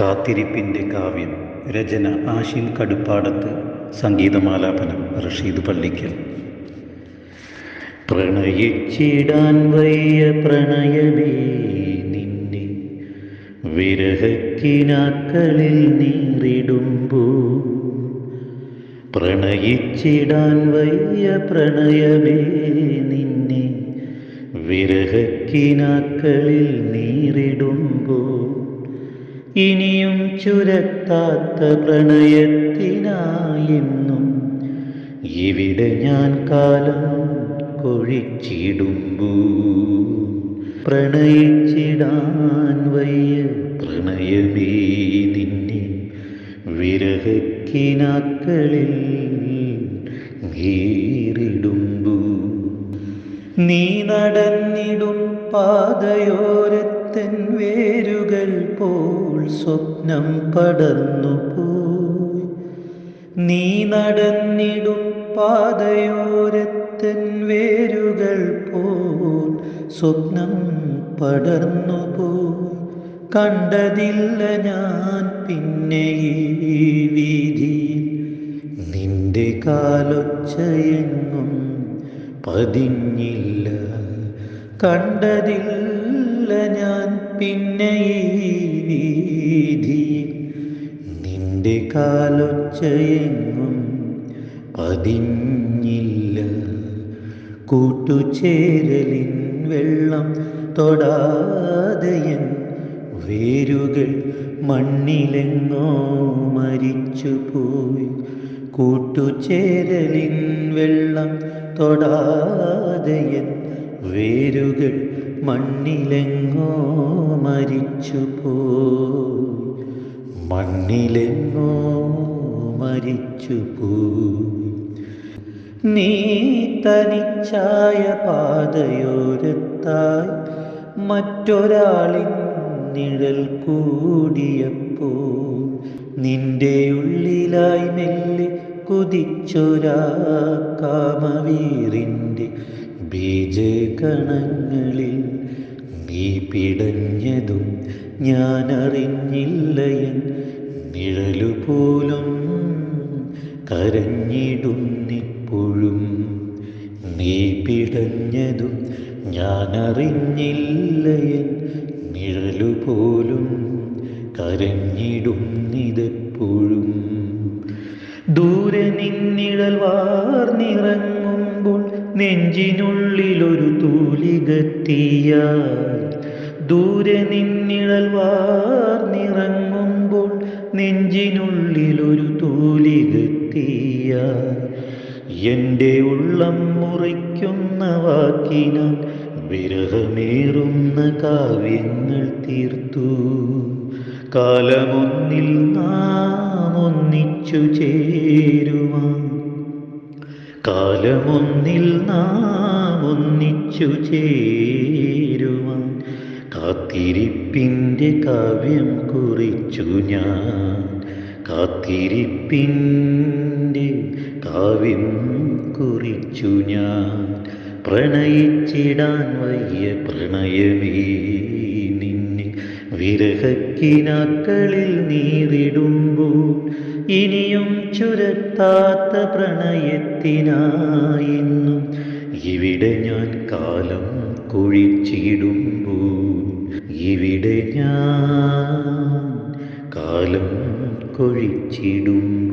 കാത്തിരിപ്പിന്റെ കാവ്യം രചന ആഷിൻ കടുപ്പാടത്ത് സംഗീതമാലാപനം റഷീദ് പള്ളിക്കൽ. പ്രണയിച്ചിടാൻ വയ്യ പ്രണയമേ നിന്നെ വിരഹക്കിനാക്കളിൽ നീറിടുമ്പോ. പ്രണയിച്ചിടാൻ വയ്യ പ്രണയമേ നിന്നെ വിരഹക്കിനാക്കളിൽ നീറിടുമ്പോൾ ഇനിയും ചുരത്താത്ത പ്രണയത്തിനായെന്നും ഇവിടെ ഞാൻ കാലം കൊഴിച്ചിടുമ്പൂ. പ്രണയിച്ചിടാൻ വയ്യ പ്രണയമേ നിന്നെ വിരഹക്കിനാക്കളിൽ നീറിടുമ്പൂ നീ നടന്നിടും പാതയോരത്തൻ വേരുകൾ പോൽ സ്വപ്നം പടർന്നു പോയി. നീ നടന്നിടും പാതയോരത്തൻ വേരുകൾ പോൽ സ്വപ്നം പടർന്നു പോയി. കണ്ടതില്ല ഞാൻ പിന്നെ ഈ വീതിയിൽ. നിന്റെ കാലൊച്ചയെങ്ങും പതിഞ്ഞില്ല. കണ്ടതില്ല ഞാൻ പിന്നെ ഈ നിന്റെ കാലൊച്ചയെങ്ങും പതിഞ്ഞില്ല. കൂട്ടുചേരലിൻ വെള്ളം തൊടാതെയൻ വേരുകൾ മണ്ണിലെങ്ങോ മരിച്ചു പോയി കൂട്ടുചേരലിൻ വെള്ളം തൊടാതെയൻ വേരുകൾ മണ്ണിലെങ്ങോ മരിച്ചുപോയി മണ്ണിലെങ്ങോ മരിച്ചുപോയി നീ തനിച്ചായ പാതയോരത്തായി മറ്റൊരാളിൻ നിഴൽ കൂടിയപ്പോൾ നിന്റെ ഉള്ളിലായി മെല്ലെ കുതിച്ചൊരാ കാമവീറിന്റെ ബീജകണങ്ങളിൽ നീ പിടഞ്ഞതും ഞാനറിഞ്ഞില്ലയൻ. നിഴലുപോലും കരഞ്ഞിടുന്നിപ്പോഴും നീ പിടഞ്ഞതും ഞാനറിഞ്ഞില്ലയൻ. നിഴലുപോലും കരഞ്ഞിടുന്നിതെപ്പോഴും ദൂരെ നിന്നിഴൽ വാർന്നിറങ്ങുമ്പോൾ നെഞ്ചിനുള്ളിലൊരു തൂലികത്തിയായി ദൂരെ നിന്നിഴൽ വാർന്നിറങ്ങുമ്പോൾ നെഞ്ചിനുള്ളിലൊരു തൂലികത്തിയായി എന്റെ ഉള്ളം മുറിക്കുന്ന വാക്കിനാൽ വിരഹമേറുന്ന കാവ്യങ്ങൾ തീർത്തു. കാലമൊന്നിൽ നാം ഒന്നിച്ചു ചേരുവാൻ കാലമൊന്നിൽ നാം ഒന്നിച്ചു ചേരുവാൻ കാത്തിരിപ്പിന്റെ കാവ്യം കുറിച്ചു ഞാൻ. കാത്തിരിപ്പിന്റെ കാവ്യം കുറിച്ചു ഞാൻ. പ്രണയിച്ചിടാൻ വയ്യ പ്രണയമേ നിന്നെ. വിരഹക്കിനാക്കളിൽ നീറിടുമ്പോൾ ഇനിയും ചുരത്താത്ത പ്രണയത്തിനായിരുന്നു ഇവിടെ ഞാൻ കാലം കുഴിച്ചിടുമ്പോ ഇവിടെ ഞാൻ കാലം കൊഴിച്ചിടുമ്പോൾ